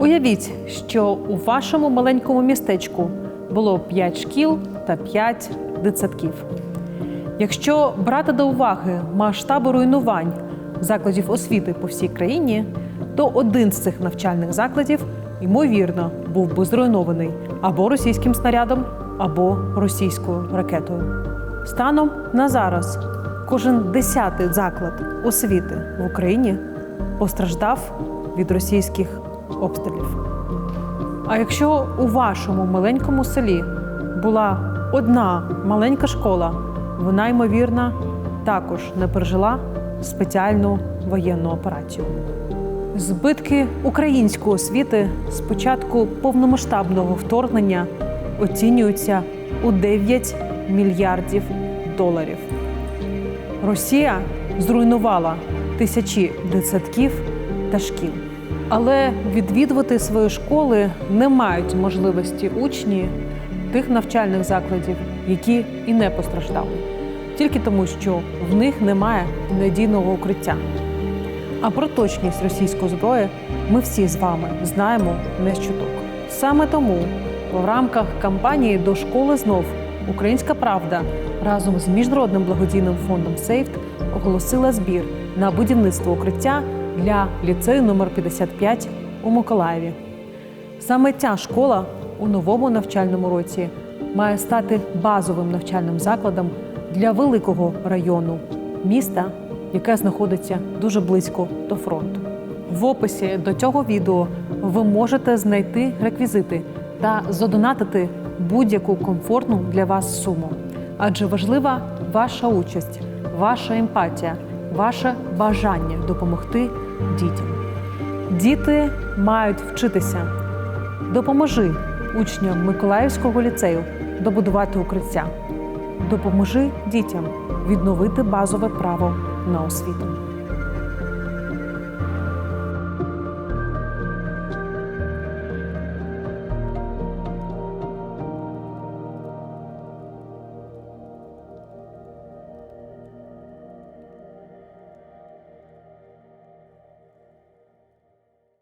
Уявіть, що у вашому маленькому містечку було 5 шкіл та 5 дитсадків. Якщо брати до уваги масштаби руйнувань закладів освіти по всій країні, то один з цих навчальних закладів, ймовірно, був би зруйнований або російським снарядом, або російською ракетою. Станом на зараз кожен десятий заклад освіти в Україні постраждав від російських обстрілів. А якщо у вашому маленькому селі була одна маленька школа, вона ймовірно також не пережила спеціальну воєнну операцію. Збитки української освіти з початку повномасштабного вторгнення оцінюються у 9 мільярдів доларів. Росія зруйнувала тисячі дитсадків та шкіл. Але відвідувати свої школи не мають можливості учні тих навчальних закладів, які і не постраждали, тільки тому, що в них немає надійного укриття. А про точність російської зброї ми всі з вами знаємо не чуток. Саме тому в рамках кампанії до школи знов Українська Правда разом з міжнародним благодійним фондом Сейфт оголосила збір на будівництво укриття для ліцею номер 55 у Миколаєві. Саме ця школа у новому навчальному році має стати базовим навчальним закладом для великого району міста, яке знаходиться дуже близько до фронту. В описі до цього відео ви можете знайти реквізити та задонатити будь-яку комфортну для вас суму. Адже важлива ваша участь, ваша емпатія, ваше бажання допомогти дітям. Діти мають вчитися. Допоможи учням Миколаївського ліцею добудувати укриття. Допоможи дітям відновити базове право на освіту.